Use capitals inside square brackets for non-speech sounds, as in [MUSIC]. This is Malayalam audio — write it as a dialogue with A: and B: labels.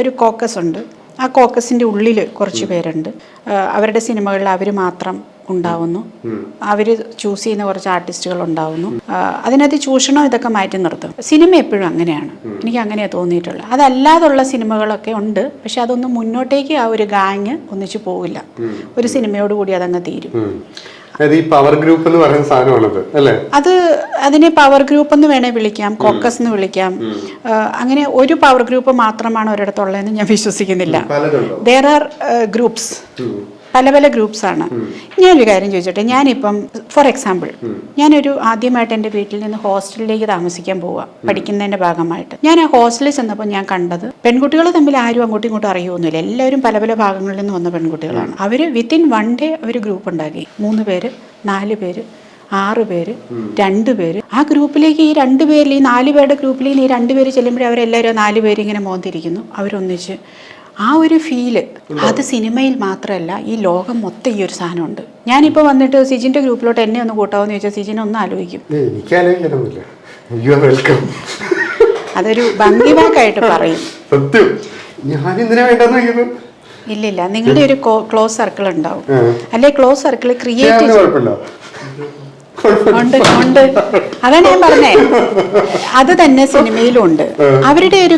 A: ഒരു കോക്കസ് ഉണ്ട്. ആ കോക്കസിന്റെ ഉള്ളിൽ കുറച്ച് പേരുണ്ട്. അവരുടെ സിനിമകളിൽ അവർ മാത്രം ഉണ്ടാവുന്നു. അവർ ചൂസ് ചെയ്യുന്ന കുറച്ച് ആർട്ടിസ്റ്റുകൾ ഉണ്ടാവുന്നു. അതിനകത്ത് ചൂഷണം ഇതൊക്കെ മാറ്റി നിർത്തും. സിനിമ എപ്പോഴും അങ്ങനെയാണ്. എനിക്ക് അങ്ങനെയാണ് തോന്നിയിട്ടുള്ളത്. അതല്ലാതുള്ള സിനിമകളൊക്കെ ഉണ്ട്. പക്ഷെ അതൊന്നും മുന്നോട്ടേക്ക് ആ ഒരു ഗാങ് ഒന്നിച്ചു പോവില്ല. ഒരു സിനിമയോട് കൂടി അതങ്ങ് തീരും.
B: അതായത് ഈ പവർ ഗ്രൂപ്പ് എന്ന് പറയുന്ന സാധനമാണത് അല്ലേ?
A: അത് അതിനെ പവർ ഗ്രൂപ്പ് എന്ന് വേണേ വിളിക്കാം കോക്കസ് എന്ന് വിളിക്കാം. അങ്ങനെ ഒരു പവർ ഗ്രൂപ്പ് മാത്രമാണ് ഒരിടത്തുള്ളതെന്ന് ഞാൻ വിശ്വസിക്കുന്നില്ല. ദർ ആർ ഗ്രൂപ്പ്സ് പല പല ഗ്രൂപ്പ്സ് ആണ്. ഞാനൊരു കാര്യം ചോദിച്ചോട്ടെ? ഞാനിപ്പം ഫോർ എക്സാമ്പിൾ ഞാനൊരു ആദ്യമായിട്ട് എന്റെ വീട്ടിൽ നിന്ന് ഹോസ്റ്റലിലേക്ക് താമസിക്കാൻ പോവുക പഠിക്കുന്നതിന്റെ ഭാഗമായിട്ട്. ഞാൻ ആ ഹോസ്റ്റലിൽ ചെന്നപ്പോൾ ഞാൻ കണ്ടത് പെൺകുട്ടികൾ തമ്മിൽ ആരും അങ്ങോട്ടും ഇങ്ങോട്ടും അറിയുമൊന്നുമില്ല എല്ലാവരും പല പല ഭാഗങ്ങളിൽ നിന്ന് വന്ന പെൺകുട്ടികളാണ്. അവർ വിത്തിൻ വൺ ഡേ ഒരു ഗ്രൂപ്പ് ഉണ്ടാക്കി. മൂന്ന് പേര് നാല് പേര് ആറ് പേര് രണ്ട് പേര്. ആ ഗ്രൂപ്പിലേക്ക് ഈ രണ്ട് പേരിൽ ഈ നാല് പേരുടെ ഗ്രൂപ്പിൽ ഈ രണ്ട് പേര് ചെല്ലുമ്പോഴേ അവരെല്ലാവരും നാല് പേര് ഇങ്ങനെ മോന്തിരിക്കുന്നു. അവരൊന്നിച്ച് ആ ഒരു ഫീൽ അത് സിനിമയിൽ മാത്രമല്ല ഈ ലോകം മൊത്തം ഈ ഒരു സാധനമുണ്ട്. ഞാനിപ്പോൾ വന്നിട്ട് സിജിന്റെ ഗ്രൂപ്പിലോട്ട് എന്നെ ഒന്ന് കൂട്ടാമെന്ന് ചോദിച്ചാൽ സിജിനെ ഒന്ന് ആലോചിക്കും. അതൊരു ഭംഗി വാക്കായിട്ട് [LAUGHS] പറയും.
B: സത്യം. ഞാൻ വേണ്ടെന്ന്
A: ഇല്ലില്ല നിങ്ങളുടെ ഒരു ക്ലോസ് സർക്കിൾ ഉണ്ടാവും. അല്ലെ ക്ലോസ് സർക്കിൾ ക്രിയേറ്റ് ഉണ്ട് അതാണ് ഞാൻ പറഞ്ഞേ. അത് തന്നെ സിനിമയിലുണ്ട് അവരുടെ ഒരു